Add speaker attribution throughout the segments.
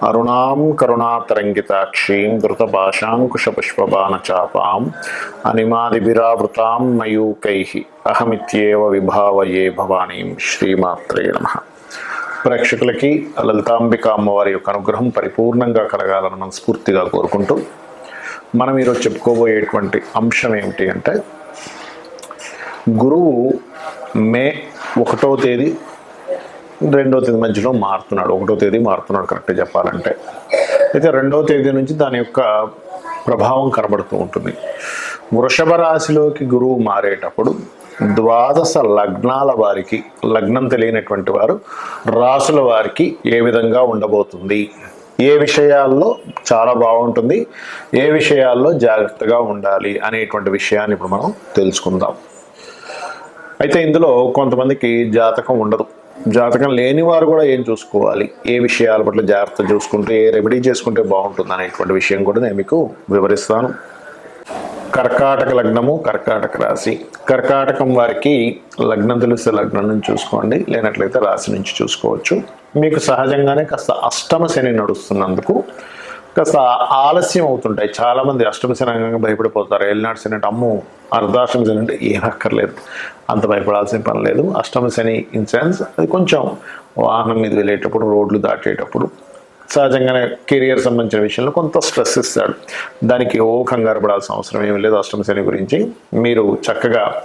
Speaker 1: అరుణాం కరుణాతరంగితాక్షీం ధృతపాశాంకుశపుష్పబాణచాపాం అనిమాదిభిరావృతాం మయూకై అహమిత్యేవ విభావయే భవానీం శ్రీమాత్రే నమ. ప్రేక్షకులకి లలితాంబిక అమ్మవారి యొక్క అనుగ్రహం పరిపూర్ణంగా కలగాలని మనస్ఫూర్తిగా కోరుకుంటూ మనం ఈరోజు చెప్పుకోబోయేటువంటి అంశం ఏమిటి అంటే గురువు మే ఒకటో తేదీ రెండో తేదీ మధ్యలో మారుతున్నాడు ఒకటో తేదీ మారుతున్నాడు కరెక్ట్గా చెప్పాలంటే. అయితే రెండో తేదీ నుంచి దాని యొక్క ప్రభావం కనబడుతూ ఉంటుంది. వృషభ రాశిలోకి గురువు మారేటప్పుడు ద్వాదశ లగ్నాల వారికి లగ్నం తెలియనటువంటి వారు రాసుల వారికి ఏ విధంగా ఉండబోతుంది? ఏ విషయాల్లో చాలా బాగుంటుంది ఏ విషయాల్లో జాగ్రత్తగా ఉండాలి అనేటువంటి విషయాన్ని ఇప్పుడు మనం తెలుసుకుందాం. అయితే ఇందులో కొంతమందికి జాతకం ఉండదు. జాతకం లేని వారు కూడా ఏం చూసుకోవాలి? ఏ విషయాల పట్ల జాగ్రత్త చూసుకుంటే ఏ రెమెడీ చేసుకుంటే బాగుంటుంది అనేటువంటి విషయం కూడా నేను మీకు వివరిస్తాను. కర్కాటక లగ్నము కర్కాటక రాశి. కర్కాటకం వారికి లగ్నం తెలిస్తే లగ్నం నుంచి చూసుకోండి లేనట్లయితే రాశి నుంచి చూసుకోవచ్చు. మీకు సహజంగానే కాస్త అష్టమ శని నడుస్తున్నందుకు కాస్త ఆలస్యం అవుతుంటాయి. చాలామంది అష్టమ శనంగా భయపడిపోతారు. ఎల్నాడు శని అంటే అమ్ము అర్ధాష్టమ శని అంటే ఏం అక్కర్లేదు. అంత భయపడాల్సిన పని లేదు. అష్టమ శని ఇన్ సెన్స్ అది కొంచెం వాహనం మీద వెళ్ళేటప్పుడు రోడ్లు దాటేటప్పుడు సహజంగానే కెరియర్ సంబంధించిన విషయంలో కొంత స్ట్రెస్ ఇస్తాడు. దానికి ఓ కంగారు పడాల్సిన అవసరం ఏమి లేదు అష్టమ శని గురించి. మీరు చక్కగా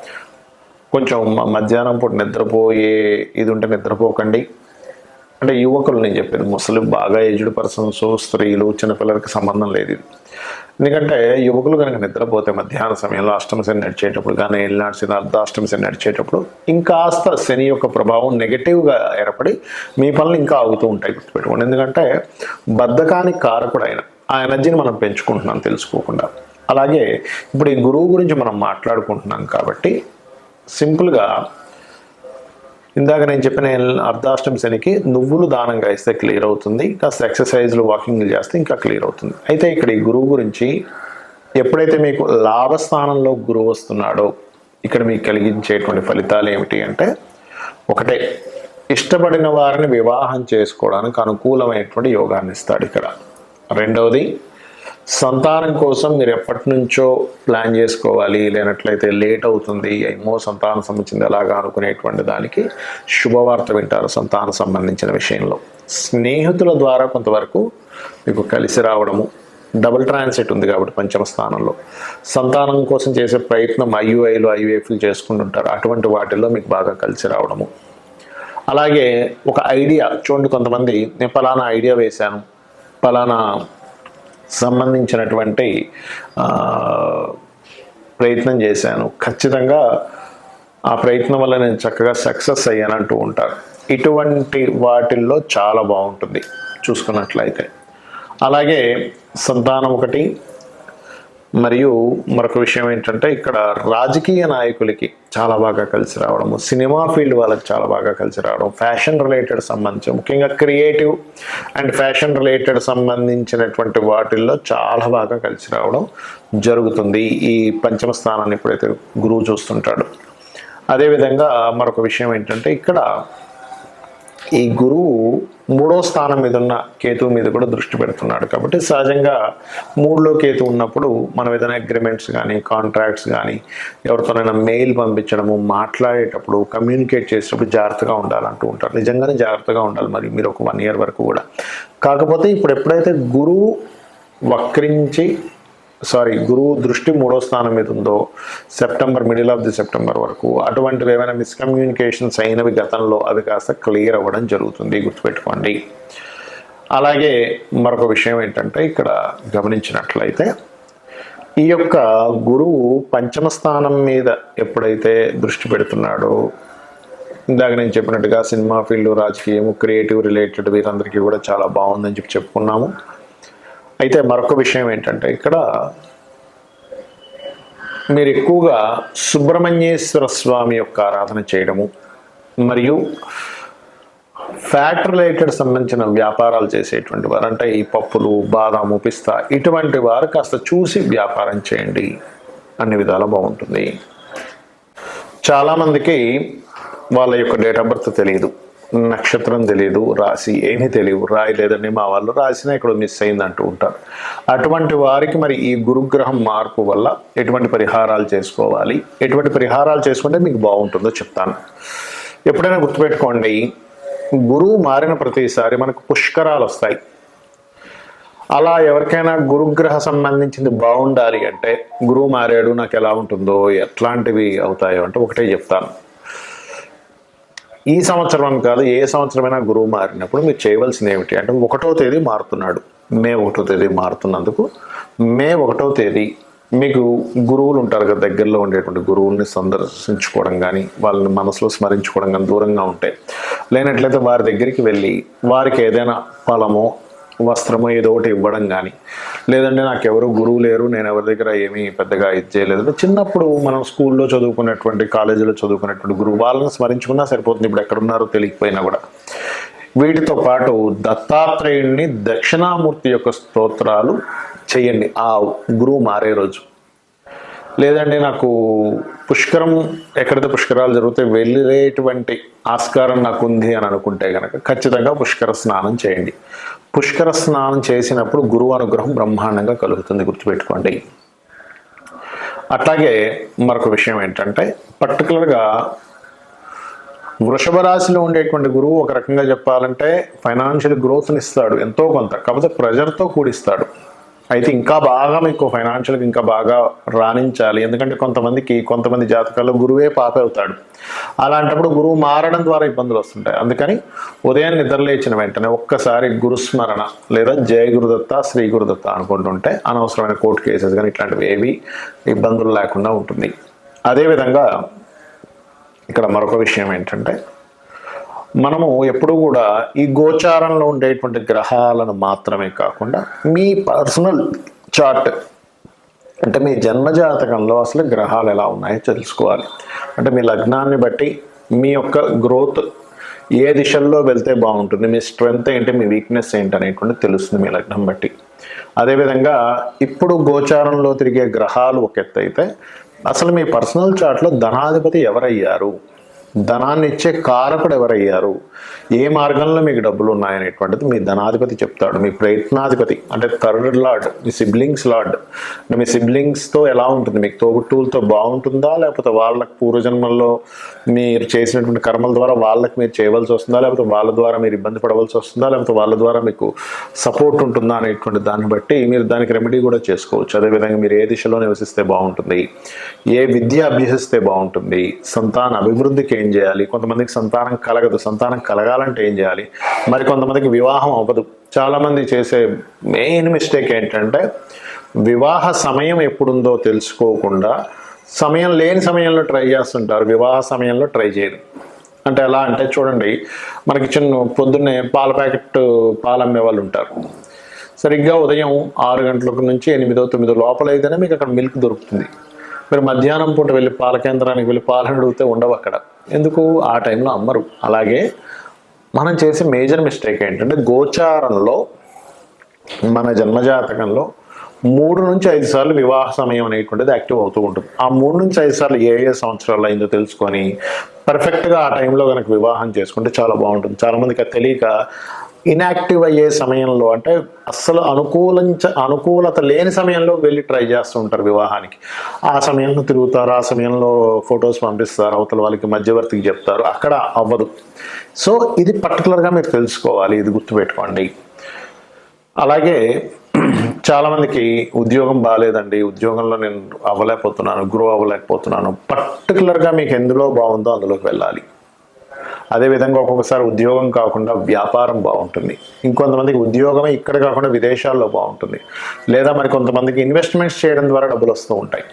Speaker 1: కొంచెం మధ్యాహ్నం పూట నిద్రపోయే ఇది ఉంటే నిద్రపోకండి. అంటే యువకులు నేను చెప్పాను ముసలి బాగా ఏజ్డ్ పర్సన్స్ స్త్రీలు చిన్నపిల్లలకి సంబంధం లేదు ఇది. ఎందుకంటే యువకులు కనుక నిద్రపోతే మధ్యాహ్న సమయంలో అష్టమ శని నడిచేటప్పుడు కానీ ఏళ్ళనాడు శని అర్ధాష్టమ శని నడిచేటప్పుడు ఇంకాస్త శని యొక్క ప్రభావం నెగటివ్గా ఏర్పడి మీ పనులు ఇంకా ఆగుతూ ఉంటాయి గుర్తుపెట్టుకోండి. ఎందుకంటే బద్ధకానికి కారకుడు ఆయన ఆ ఎనర్జీని మనం పెంచుకుంటున్నాం తెలుసుకోకుండా. అలాగే ఇప్పుడు ఈ గురువు గురించి మనం మాట్లాడుకుంటున్నాం కాబట్టి సింపుల్గా ఇందాక నేను చెప్పిన అర్ధాష్టం శనికి నువ్వులు దానంగా ఇస్తే క్లియర్ అవుతుంది. కాస్త ఎక్సర్సైజ్లు వాకింగ్లు చేస్తే ఇంకా క్లియర్ అవుతుంది. అయితే ఇక్కడ ఈ గురువు గురించి ఎప్పుడైతే మీకు లాభస్థానంలో గురువు వస్తున్నాడో ఇక్కడ మీకు కలిగించేటువంటి ఫలితాలు ఏమిటి అంటే ఒకటే ఇష్టపడిన వారిని వివాహం చేసుకోవడానికి అనుకూలమైనటువంటి యోగాన్ని ఇస్తాడు ఇక్కడ. రెండవది సంతానం కోసం మీరు ఎప్పటి నుంచో ప్లాన్ చేసుకోవాలి లేనట్లయితే లేట్ అవుతుంది ఏమో సంతానం సంబంధించింది ఎలాగా అనుకునేటువంటి దానికి శుభవార్త వింటారు సంతానం సంబంధించిన విషయంలో. స్నేహితుల ద్వారా కొంతవరకు మీకు కలిసి రావడము డబుల్ ట్రాన్సిట్ ఉంది కాబట్టి పంచమ స్థానంలో. సంతానం కోసం చేసే ప్రయత్నం ఐయుఐలు ఐవీఎఫ్లు చేసుకుంటుంటారు అటువంటి వాటిల్లో మీకు బాగా కలిసి రావడము. అలాగే ఒక ఐడియా చూడండి కొంతమంది నేను ఫలానా ఐడియా వేశాను ఫలానా సంబంధించినటువంటి ప్రయత్నం చేశాను. ఖచ్చితంగా ఆ ప్రయత్నం వల్ల నేను చక్కగా సక్సెస్ అయ్యాను అంటూ ఉంటారు. ఇటువంటి వాటిల్లో చాలా బాగుంటుంది చూసుకున్నట్లయితే. అలాగే సంతానం ఒకటి మరియు మరొక విషయం ఏంటంటే ఇక్కడ రాజకీయ నాయకులకి చాలా బాగా కలిసి రావడము సినిమా ఫీల్డ్ వాళ్ళకి చాలా బాగా కలిసి రావడం ఫ్యాషన్ రిలేటెడ్ సంబంధించి ముఖ్యంగా క్రియేటివ్ అండ్ ఫ్యాషన్ రిలేటెడ్ సంబంధించినటువంటి వాటిల్లో చాలా బాగా కలిసి రావడం జరుగుతుంది. ఈ పంచమ స్థానాన్ని ఎప్పుడైతే గురువు చూస్తుంటాడు. అదేవిధంగా మరొక విషయం ఏంటంటే ఇక్కడ ఈ గురువు మూడో స్థానం మీద ఉన్న కేతువు మీద కూడా దృష్టి పెడుతున్నాడు కాబట్టి సహజంగా మూడులో కేతు ఉన్నప్పుడు మనం ఏదైనా అగ్రిమెంట్స్ కానీ కాంట్రాక్ట్స్ కానీ ఎవరితోనైనా మెయిల్ పంపించడము మాట్లాడేటప్పుడు కమ్యూనికేట్ చేసేటప్పుడు జాగ్రత్తగా ఉండాలంటూ ఉంటారు. నిజంగానే జాగ్రత్తగా ఉండాలి మరి మీరు ఒక వన్ ఇయర్ వరకు కూడా. కాకపోతే ఇప్పుడు ఎప్పుడైతే గురువు వక్రించి సారీ గురువు దృష్టి మూడో స్థానం మీద ఉందో September middle of the September వరకు అటువంటివి ఏమైనా మిస్కమ్యూనికేషన్స్ అయినవి గతంలో అవి కాస్త క్లియర్ అవ్వడం జరుగుతుంది. గుర్తుపెట్టుకోండి. అలాగే మరొక విషయం ఏంటంటే ఇక్కడ గమనించినట్లయితే ఈ యొక్క గురువు పంచమ స్థానం మీద ఎప్పుడైతే దృష్టి పెడుతున్నాడో ఇందాక నేను చెప్పినట్టుగా సినిమా ఫీల్డ్ రాజకీయము క్రియేటివ్ రిలేటెడ్ వీరందరికీ కూడా చాలా బాగుందని చెప్పి చెప్పుకున్నాము. అయితే మరొక విషయం ఏంటంటే ఇక్కడ మీరు ఎక్కువగా సుబ్రహ్మణ్యేశ్వర స్వామి యొక్క ఆరాధన చేయడము మరియు ఫ్యాట్ రిలేటెడ్ సంబంధించిన వ్యాపారాలు చేసేటువంటి వారు అంటే ఈ పప్పులు బాదాము పిస్తా ఇటువంటి వారు కాస్త చూసి వ్యాపారం చేయండి అన్ని విధాలు బాగుంటుంది. చాలామందికి వాళ్ళ యొక్క డేట్ ఆఫ్ బర్త్ తెలియదు. నక్షత్రం తెలియదు రాశి ఏమీ తెలియదు రాయి లేదండి మా వాళ్ళు రాసిన ఇక్కడ మిస్ అయింది అంటూ ఉంటారు. అటువంటి వారికి మరి ఈ గురుగ్రహం మార్పు వల్ల ఎటువంటి పరిహారాలు చేసుకోవాలి? ఎటువంటి పరిహారాలు చేసుకుంటే మీకు బాగుంటుందో చెప్తాను. ఎప్పుడైనా గుర్తుపెట్టుకోండి గురువు మారిన ప్రతిసారి మనకు పుష్కరాలు వస్తాయి. అలా ఎవరికైనా గురుగ్రహ సంబంధించింది బాగుండాలి అంటే గురువు మారాడు నాకు ఎలా ఉంటుందో ఎట్లాంటివి అవుతాయో అంటే ఒకటే చెప్తాను. ఈ సంవత్సరం అని కాదు ఏ సంవత్సరమైనా గురువు మారినప్పుడు మీరు చేయవలసింది ఏమిటి అంటే ఒకటో తేదీ మారుతున్నాడు. మే ఒకటో తేదీ మారుతున్నందుకు మే ఒకటో తేదీ మీకు గురువులు ఉంటారు కదా దగ్గరలో ఉండేటువంటి గురువుల్ని సందర్శించుకోవడం కానీ వాళ్ళని మనసులో స్మరించుకోవడం కానీ దూరంగా ఉంటాయి లేనట్లయితే వారి దగ్గరికి వెళ్ళి వారికి ఏదైనా ఫలమో వస్త్రము ఏదో ఒకటి ఇవ్వడం కానీ లేదంటే నాకు ఎవరు గురువు లేరు నేను ఎవరి దగ్గర ఏమీ పెద్దగా ఇది చేయలేదు. చిన్నప్పుడు మనం స్కూల్లో చదువుకున్నటువంటి కాలేజీలో చదువుకున్నటువంటి గురువు వాళ్ళని స్మరించుకున్నా సరిపోతుంది. ఇప్పుడు ఎక్కడున్నారో తెలియకపోయినా కూడా. వీటితో పాటు దత్తాత్రేయుడిని దక్షిణామూర్తి యొక్క స్తోత్రాలు చేయండి. ఆ గురువు మారే రోజు. లేదంటే నాకు పుష్కరం ఎక్కడైతే పుష్కరాలు జరుగుతాయి వెళ్ళేటువంటి ఆస్కారం నాకు ఉంది అని అనుకుంటే కనుక ఖచ్చితంగా పుష్కర స్నానం చేయండి. పుష్కర స్నానం చేసినప్పుడు గురువు అనుగ్రహం బ్రహ్మాండంగా కలుగుతుంది గుర్తుపెట్టుకోండి. అట్లాగే మరొక విషయం ఏంటంటే పర్టికులర్గా వృషభ రాశిలో ఉండేటువంటి గురువు ఒక రకంగా చెప్పాలంటే ఫైనాన్షియల్ గ్రోత్ని ఇస్తాడు ఎంతో కొంత కాకపోతే ప్రెజర్తో కూడిస్తాడు. అయితే ఇంకా బాగా మీకు ఫైనాన్షియల్గా ఇంకా బాగా రాణించాలి. ఎందుకంటే కొంతమందికి కొంతమంది జాతకాల్లో గురువే పాప అవుతాడు. అలాంటప్పుడు గురువు మారడం ద్వారా ఇబ్బందులు వస్తుంటాయి. అందుకని ఉదయం నిద్రలేచిన వెంటనే ఒక్కసారి గురుస్మరణ లేదా జయ గురుదత్త శ్రీ గురుదత్త అనుకుంటుంటే అనవసరమైన కోర్టు కేసెస్ కానీ ఇట్లాంటివి ఏవి ఇబ్బందులు లేకుండా ఉంటుంది. అదేవిధంగా ఇక్కడ మరొక విషయం ఏంటంటే మనము ఎప్పుడు కూడా ఈ గోచారంలో ఉండేటువంటి గ్రహాలను మాత్రమే కాకుండా మీ పర్సనల్ చార్ట్ అంటే మీ జన్మజాతకంలో అసలు గ్రహాలు ఎలా ఉన్నాయో తెలుసుకోవాలి. అంటే మీ లగ్నాన్ని బట్టి మీ యొక్క గ్రోత్ ఏ దిశల్లో వెళ్తే బాగుంటుంది మీ స్ట్రెంగ్త్ ఏంటి మీ వీక్నెస్ ఏంటి అనేటువంటి తెలుస్తుంది మీ లగ్నం బట్టి. అదేవిధంగా ఇప్పుడు గోచారంలో తిరిగే గ్రహాలు ఒక ఎత్తు అయితే అసలు మీ పర్సనల్ చార్ట్లో ధనాధిపతి ఎవరయ్యారు? ధనాన్ని ఇచ్చే కారకుడు ఎవరయ్యారు? ఏ మార్గంలో మీకు డబ్బులు ఉన్నాయనేటువంటిది మీ ధనాధిపతి చెప్తాడు. మీ ప్రయత్నాధిపతి అంటే థర్డ్ లార్డ్ మీ సిబ్లింగ్స్ లార్డ్. అంటే మీ సిబ్లింగ్స్తో ఎలా ఉంటుంది? మీకు తోబుట్టువులతో బాగుంటుందా? లేకపోతే వాళ్ళకు పూర్వజన్మల్లో మీరు చేసినటువంటి కర్మల ద్వారా వాళ్ళకి మీరు చేయవలసి వస్తుందా? లేకపోతే వాళ్ళ ద్వారా మీరు ఇబ్బంది పడవలసి వస్తుందా? లేకపోతే వాళ్ళ ద్వారా మీకు సపోర్ట్ ఉంటుందా అనేటువంటి దాన్ని బట్టి మీరు దానికి రెమెడీ కూడా చేసుకోవచ్చు. అదేవిధంగా మీరు ఏ దిశలో నివసిస్తే బాగుంటుంది? ఏ విద్య అభ్యసిస్తే బాగుంటుంది? సంతాన అభివృద్ధికి ఏం ఏం చేయాలి? కొంతమందికి సంతానం కలగదు. సంతానం కలగాలంటే ఏం చేయాలి? మరి కొంతమందికి వివాహం అవ్వదు. చాలామంది చేసే మెయిన్ మిస్టేక్ ఏంటంటే వివాహ సమయం ఎప్పుడుందో తెలుసుకోకుండా సమయం లేని సమయంలో ట్రై చేస్తుంటారు. వివాహ సమయంలో ట్రై చేయరు. అంటే ఎలా అంటే చూడండి మనకి చిన్న పొద్దున్నే పాల ప్యాకెట్ పాలు అమ్మే వాళ్ళు ఉంటారు. సరిగ్గా ఉదయం ఆరు గంటలకు నుంచి ఎనిమిదో తొమ్మిదో లోపల అయితేనే మీకు అక్కడ మిల్క్ దొరుకుతుంది. మీరు మధ్యాహ్నం పూట వెళ్ళి పాల కేంద్రానికి వెళ్ళి పాలను అడిగితే ఉండవు అక్కడ. ఎందుకు ఆ టైంలో అమ్మరు? అలాగే మనం చేసే మేజర్ మిస్టేక్ ఏంటంటే గోచారంలో మన జన్మజాతకంలో మూడు నుంచి ఐదు సార్లు వివాహ సమయం అనేటువంటిది యాక్టివ్ అవుతూ ఉంటుంది. ఆ మూడు నుంచి ఐదు సార్లు ఏ ఏ సంవత్సరాలు అయిందో తెలుసుకొని పర్ఫెక్ట్గా ఆ టైంలో కనుక వివాహం చేసుకుంటే చాలా బాగుంటుంది. చాలామందికి తెలియక ఇన్యాక్టివ్ అయ్యే సమయంలో అంటే అస్సలు అనుకూలించ అనుకూలత లేని సమయంలో వెళ్ళి ట్రై చేస్తూ ఉంటారు వివాహానికి. ఆ సమయంలో తిరుగుతారు ఆ సమయంలో ఫొటోస్ పంపిస్తారు అవతల వాళ్ళకి మధ్యవర్తికి చెప్తారు అక్కడ అవ్వదు. సో ఇది పర్టికులర్గా మీరు తెలుసుకోవాలి ఇది గుర్తుపెట్టుకోండి. అలాగే చాలామందికి ఉద్యోగం బాగాలేదండి ఉద్యోగంలో నేను అవ్వలేకపోతున్నాను గ్రో అవ్వలేకపోతున్నాను పర్టికులర్గా మీకు ఎందులో బాగుందో అందులోకి వెళ్ళాలి. అదేవిధంగా ఒక్కొక్కసారి ఉద్యోగం కాకుండా వ్యాపారం బాగుంటుంది. ఇంకొంతమందికి ఉద్యోగమే ఇక్కడ కాకుండా విదేశాల్లో బాగుంటుంది. లేదా మరి కొంతమందికి ఇన్వెస్ట్మెంట్స్ చేయడం ద్వారా డబ్బులు వస్తూ ఉంటాయి.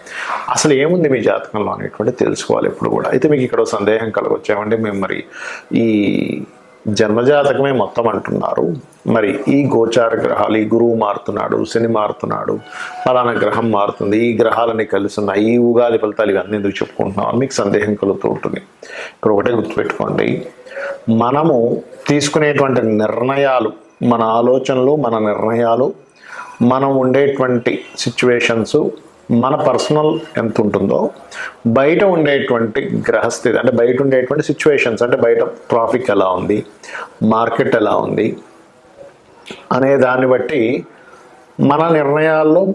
Speaker 1: అసలు ఏముంది మీ జాతకంలో అనేటువంటి తెలుసుకోవాలి ఎప్పుడు కూడా. అయితే మీకు ఇక్కడ సందేహం కలగొచ్చామండి మేము మరి ఈ జన్మజాతకమే మొత్తం అంటున్నారు. మరి ఈ గోచార గ్రహాలు ఈ గురువు మారుతున్నాడు శని మారుతున్నాడు ఫలానా గ్రహం మారుతుంది ఈ గ్రహాలని కలుస్తున్నాయి ఈ ఉగాది ఫలితాలు ఇవన్నీ ఎందుకు చెప్పుకుంటున్నాం మీకు సందేహం కలుగుతూ ఉంటుంది. ఇక్కడ ఒకటే గుర్తుపెట్టుకోండి. మనము తీసుకునేటువంటి నిర్ణయాలు మన ఆలోచనలు మన నిర్ణయాలు మనం ఉండేటువంటి సిచ్యువేషన్స్ మన పర్సనల్ ఎంత ఉంటుందో బయట ఉండేటువంటి గ్రహస్థితి అంటే బయట ఉండేటువంటి సిచ్యువేషన్స్ అంటే బయట ట్రాఫిక్ ఎలా ఉంది మార్కెట్ ఎలా ఉంది అనే దాన్ని బట్టి మన నిర్ణయాల్లో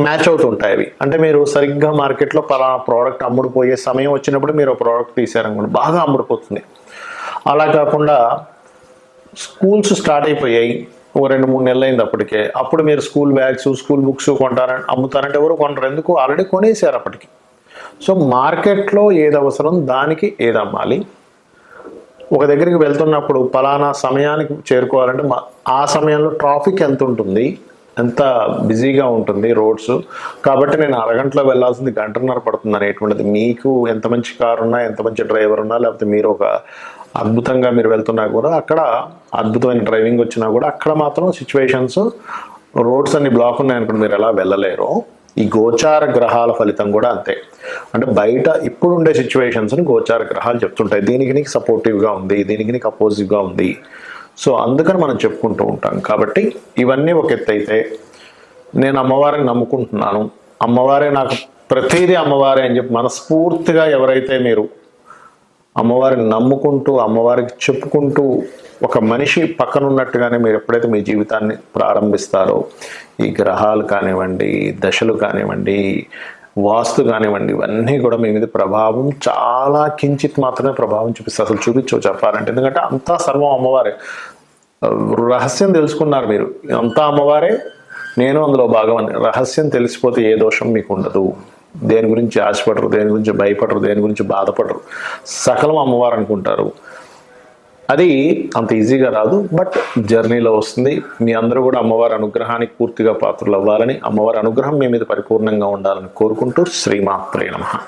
Speaker 1: మ్యాచ్ అవుతుంటాయి అవి. అంటే మీరు సరిగ్గా మార్కెట్లో పలానా ప్రోడక్ట్ అమ్ముడుపోయే సమయం వచ్చినప్పుడు మీరు ప్రోడక్ట్ తీసారనుకోండి బాగా అమ్ముడుపోతుంది. అలా కాకుండా స్కూల్స్ స్టార్ట్ అయిపోయాయి ఓ రెండు మూడు నెలలు అయింది అప్పటికే. అప్పుడు మీరు స్కూల్ బ్యాగ్స్ స్కూల్ బుక్స్ కొంటారని అమ్ముతారంటే ఎవరు కొనరు ఎందుకు? ఆల్రెడీ కొనేసారు అప్పటికి. సో మార్కెట్లో ఏది అవసరం దానికి ఏది అమ్మాలి? ఒక దగ్గరికి వెళ్తున్నప్పుడు పలానా సమయానికి చేరుకోవాలంటే మా- ఆ సమయంలో ట్రాఫిక్ ఎంత ఉంటుంది? ఎంత బిజీగా ఉంటుంది రోడ్స్? కాబట్టి నేను అరగంటలో వెళ్ళాల్సింది గంటన్నర పడుతుంది అనేటువంటిది. మీకు ఎంత మంచి కారు ఉన్నా ఎంత మంచి డ్రైవర్ ఉన్నా లేకపోతే మీరు ఒక అద్భుతంగా మీరు వెళ్తున్నా కూడా అక్కడ అద్భుతమైన డ్రైవింగ్ వచ్చినా కూడా అక్కడ మాత్రం సిచ్యువేషన్స్ రోడ్స్ అన్ని బ్లాక్ ఉన్నాయనుకోండి మీరు ఎలా వెళ్ళలేరు. ఈ గోచార గ్రహాల ఫలితం కూడా అంతే. అంటే బయట ఇప్పుడు ఉండే సిచ్యువేషన్స్ని గోచార గ్రహాలు చెప్తుంటాయి. దీనికి నీకు సపోర్టివ్గా ఉంది దీనికి నీకు అపోజిట్గా ఉంది. సో అందుకని మనం చెప్పుకుంటూ ఉంటాం. కాబట్టి ఇవన్నీ ఒక ఎత్తు అయితే నేను అమ్మవారిని నమ్ముకుంటున్నాను. అమ్మవారే నాకు ప్రతిదీ అమ్మవారే అని చెప్పి మనస్ఫూర్తిగా ఎవరైతే మీరు అమ్మవారిని నమ్ముకుంటూ అమ్మవారికి చెప్పుకుంటూ ఒక మనిషి పక్కన ఉన్నట్టుగానే మీరు ఎప్పుడైతే మీ జీవితాన్ని ప్రారంభిస్తారో ఈ గ్రహాలు కానివ్వండి దశలు కానివ్వండి వాస్తు కానివ్వండి ఇవన్నీ కూడా మీ మీద ప్రభావం చాలా కించిత్ మాత్రమే ప్రభావం చూపిస్తారు అసలు చూపించవు చెప్పాలంటే. ఎందుకంటే అంతా సర్వం అమ్మవారే. రహస్యం తెలుసుకున్నారు మీరు. అంతా అమ్మవారే నేను అందులో భాగం అని. రహస్యం తెలిసిపోతే ఏ దోషం మీకు ఉండదు. దేని గురించి ఆశపడరు దేని గురించి భయపడరు దేని గురించి బాధపడరు. సకలం అమ్మవారు అనుకుంటారు. అది అంత ఈజీగా రాదు బట్ జర్నీలో వస్తుంది. మీ అందరూ కూడా అమ్మవారి అనుగ్రహానికి పూర్తిగా పాత్రలు అవ్వాలని అమ్మవారి అనుగ్రహం మీ మీద పరిపూర్ణంగా ఉండాలని కోరుకుంటూ శ్రీమాత్రే నమ.